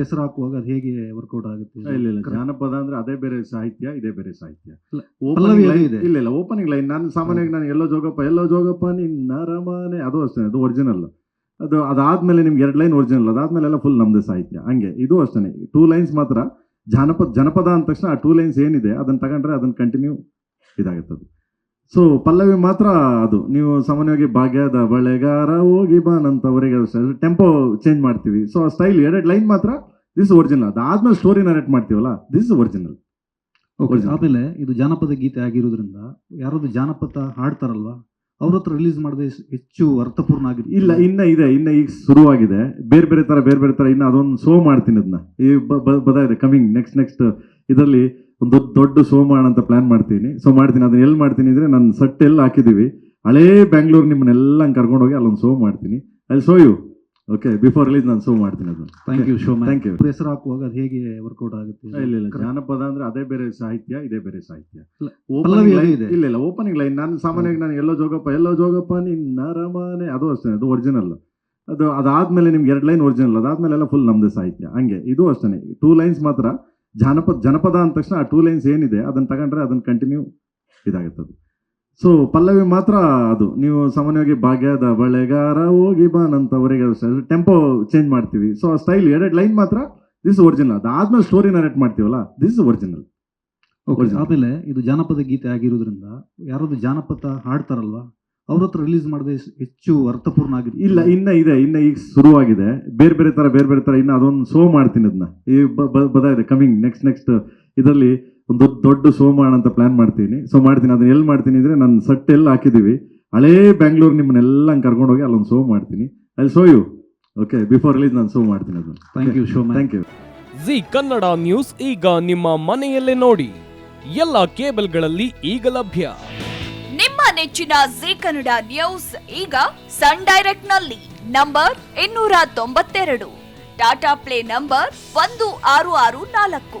ಹೆಸರು ಹಾಕುವಾಗ ಅದು ಹೇಗೆ ವರ್ಕೌಟ್ ಆಗುತ್ತೆ ಇಲ್ಲ ಇಲ್ಲ ಜಾನಪದ ಅಂದ್ರೆ ಅದೇ ಬೇರೆ ಸಾಹಿತ್ಯ ಇದೇ ಬೇರೆ ಸಾಹಿತ್ಯ. ಇಲ್ಲ. ಇಲ್ಲ ಇಲ್ಲ ಓಪನಿಂಗ್ ಲೈನ್ ನಾನು ಸಾಮಾನ್ಯವಾಗಿ ನಾನು ಎಲ್ಲೋ ಜೋಗಪ್ಪ ಎಲ್ಲೋ ಜೋಗಪ್ಪ ನಿನ್ನ ರಮಾನೆ. ಅದು ಅಷ್ಟೇ ಅದು ಒರಿಜಿನಲ್ ಅದು ಅದಾದ್ಮೇಲೆ ನಿಮ್ಗೆ ಎರಡು ಲೈನ್ ಒರಿಜಿನಲ್ ಅದಾದ್ಮೇಲೆ ಎಲ್ಲ ಫುಲ್ ನಮ್ದು ಸಾಹಿತ್ಯ. ಹಂಗೆ ಇದು ಅಷ್ಟೇ ಟೂ ಲೈನ್ಸ್ ಮಾತ್ರ ಜಾನಪದ ಜನಪದ ಅಂದ ತಕ್ಷಣ ಆ ಟೂ ಲೈನ್ಸ್ ಏನಿದೆ ಅದನ್ನ ತಗೊಂಡ್ರೆ ಅದನ್ನ ಕಂಟಿನ್ಯೂ ಇದಾಗುತ್ತೆ ಅದು ಸೊ ಪಲ್ಲವಿ ಮಾತ್ರ ಅದು. ನೀವು ಸಾಮಾನ್ಯವಾಗಿ ಭಾಗ್ಯದ ಬಳೆಗಾರ ಹೋಗಿ ಬಾನಂತವರೆಗೆ ಟೆಂಪೋ ಚೇಂಜ್ ಮಾಡ್ತೀವಿ. ಸೊ ಆ ಸ್ಟೈಲ್ ಎರಡು ಲೈನ್ ಮಾತ್ರ ದಿಸ್ ಒರಿಜಿನಲ್ ಅದಾದ್ಮೇಲೆ ಸ್ಟೋರಿ ನರೇಟ್ ಮಾಡ್ತೀವಲ್ಲ ದಿಸ್ ಒರಿಜಿನಲ್ Okay, original. ಆಮೇಲೆ ಇದು ಜಾನಪದ ಗೀತೆ ಆಗಿರೋದ್ರಿಂದ ಯಾರಾದ್ರು ಜಾನಪದ ಹಾಡ್ತಾರಲ್ವಾ ಅವ್ರ ಹತ್ರ ರಿಲೀಸ್ ಮಾಡದೆ ಹೆಚ್ಚು ಅರ್ಥಪೂರ್ಣ ಆಗಿದೆ ಇಲ್ಲ ಇನ್ನ ಇದೆ ಇನ್ನ ಈಗ ಶುರುವಾಗಿದೆ. ಬೇರೆ ಬೇರೆ ತರ ಬೇರೆ ಬೇರೆ ತರ ಇನ್ನ ಅದೊಂದು ಶೋ ಮಾಡ್ತೀನಿ ಅದನ್ನ ಈ ಬ- ಬ- ಇದೆ ಕಮಿಂಗ್ ನೆಕ್ಸ್ಟ್ ನೆಕ್ಸ್ಟ್ ಇದರಲ್ಲಿ ಒಂದು ದೊಡ್ಡ ದೊಡ್ಡ ಶೋ ಮಾಡೋಣ ಅಂತ ಪ್ಲಾನ್ ಮಾಡ್ತೀನಿ. ಸೊ ಮಾಡ್ತೀನಿ ಅದನ್ನ ಎಲ್ಲಿ ಮಾಡ್ತೀನಿ ಅಂದ್ರೆ ನನ್ನ ಸಟ್ ಎಲ್ಲ ಹಾಕಿದೀವಿ ಹಳೇ ಬ್ಯಾಂಗ್ಳೂರ್ ನಿಮ್ಮನ್ನೆಲ್ಲ ಕರ್ಕೊಂಡೋಗಿ ಅಲ್ಲೊಂದು ಶೋ ಮಾಡ್ತೀನಿ. ಅಲ್ಲಿ show you okay before release ನಾನು ಶೋ ಮಾಡ್ತೀನಿ ಅದನ್ನ thank you show thank you ಹೆಸರು ಹಾಕುವಾಗ ಅದು ಹೇಗೆ ವರ್ಕೌಟ್ ಆಗುತ್ತೆ ಇಲ್ಲ ಇಲ್ಲ ಜಾನಪದ ಅಂದ್ರೆ ಅದೇ ಬೇರೆ ಸಾಹಿತ್ಯ ಇದೇ ಬೇರೆ ಸಾಹಿತ್ಯ. ಇಲ್ಲ, ಪಲ್ಲವಿ ಅದು ಇದೆ. ಇಲ್ಲ ಇಲ್ಲ ಓಪನಿಂಗ್ ಲೈನ್ ನಾನು ಸಾಮಾನ್ಯವಾಗಿ ನಾನು ಎಲ್ಲೋ ಜೋಗಪ್ಪ ಎಲ್ಲೋ ಜೋಗಪ್ಪ ನಿನ್ನ ರಮಾನೆ ಅದು ಅಷ್ಟೇ ಅದು ಒರಿಜಿನಲ್ ಅದು ಅದಾದ್ಮೇಲೆ ನಿಮ್ಗೆ ಎರಡು ಲೈನ್ ಒರಿಜಿನಲ್ ಅದಾದ್ಮೇಲೆ ಎಲ್ಲ ಫುಲ್ ನಮ್ದು ಸಾಹಿತ್ಯ. ಹಂಗೆ ಇದು ಅಷ್ಟೇ ಟೂ ಲೈನ್ಸ್ ಮಾತ್ರ ಜಾನಪದ ಜನಪದ ಅಂದ ತಕ್ಷಣ ಆ ಟೂ ಲೈನ್ಸ್ ಏನಿದೆ ಅದನ್ನ ತಗೊಂಡ್ರೆ ಅದನ್ನ ಕಂಟಿನ್ಯೂ ಇದಾಗುತ್ತೆ ಅದು. ಸೊ ಪಲ್ಲವಿ ಮಾತ್ರ ಅದು. ನೀವು ಸಾಮಾನ್ಯವಾಗಿ ಭಾಗ್ಯದ ಬಳೆಗಾರ ಹೋಗಿ ಬಾನಂತವರೆಗೆ ಟೆಂಪೋ ಚೇಂಜ್ ಮಾಡ್ತೀವಿ. ಸೊ ಆ ಸ್ಟೈಲ್ ಎರಡು ಲೈನ್ ಮಾತ್ರ ದಿಸ್ ಒರಿಜಿನಲ್ ಅದಾದ್ಮೇಲೆ ಸ್ಟೋರಿ ನರೇಟ್ ಮಾಡ್ತೀವಲ್ಲ ದಿಸ್ ಒರಿಜಿನಲ್. ಆಮೇಲೆ ಇದು ಜಾನಪದ ಗೀತೆ ಆಗಿರೋದ್ರಿಂದ ಯಾರಾದ್ರು ಜಾನಪದ ಹಾಡ್ತಾರಲ್ವಾ? ಅವ್ರ ಹತ್ರ ರಿಲೀಸ್ ಮಾಡಿದ್ರೆ ಹೆಚ್ಚು ಅರ್ಥಪೂರ್ಣ ಆಗಿದೆ ಇಲ್ಲ ಇನ್ನ ಇದೆ ಇನ್ನ ಈಗ ಶುರುವಾಗಿದೆ. ಬೇರೆ ಬೇರೆ ತರ ಬೇರೆ ಬೇರೆ ತರ ಇನ್ನ ಅದೊಂದು ಶೋ ಮಾಡ್ತೀನಿ ಅದನ್ನ ಈ ಬ- ಬ- ಬದ ಇದೆ ಕಮಿಂಗ್ ನೆಕ್ಸ್ಟ್ ನೆಕ್ಸ್ಟ್ ಇದರಲ್ಲಿ ಒಂದು ದೊಡ್ಡ ದೊಡ್ಡ ಶೋ ಮಾಡೋಣ ಅಂತ ಪ್ಲಾನ್ ಮಾಡ್ತೀನಿ. ಸೊ ಮಾಡ್ತೀನಿ. ಅದನ್ನ ಎಲ್ಲಿ ಮಾಡ್ತೀನಿ ಅಂದರೆ ನನ್ನ ಸಟ್ ಎಲ್ಲ ಹಾಕಿದ್ದೀವಿ. ಹಳೇ ಬ್ಯಾಂಗ್ಳೂರ್ ನಿಮ್ಮನ್ನೆಲ್ಲ ಕರ್ಕೊಂಡು ಹೋಗಿ ಅಲ್ಲೊಂದು ಶೋ ಮಾಡ್ತೀನಿ. ಅಲ್ಲಿ show you okay before release ನಾನು ಶೋ ಮಾಡ್ತೀನಿ ಅದನ್ನ. Thank you show thank you Zee Kannada news ಈಗ ನಿಮ್ಮ ಮನೆಯಲ್ಲೇ ನೋಡಿ. ಎಲ್ಲ ಕೇಬಲ್ಗಳಲ್ಲಿ ಈಗ ಲಭ್ಯ. ನಿಮ್ಮ ನೆಚ್ಚಿನ ಜಿ ಕನ್ನಡ ನ್ಯೂಸ್ ಈಗ ಸನ್ ಡೈರೆಕ್ಟ್ನಲ್ಲಿ. ನಂಬರ್ ಇನ್ನೂರ ತೊಂಬತ್ತೆರಡು. ಟಾಟಾ ಪ್ಲೇ ನಂಬರ್ ಒಂದು ಆರು ಆರು ನಾಲ್ಕು.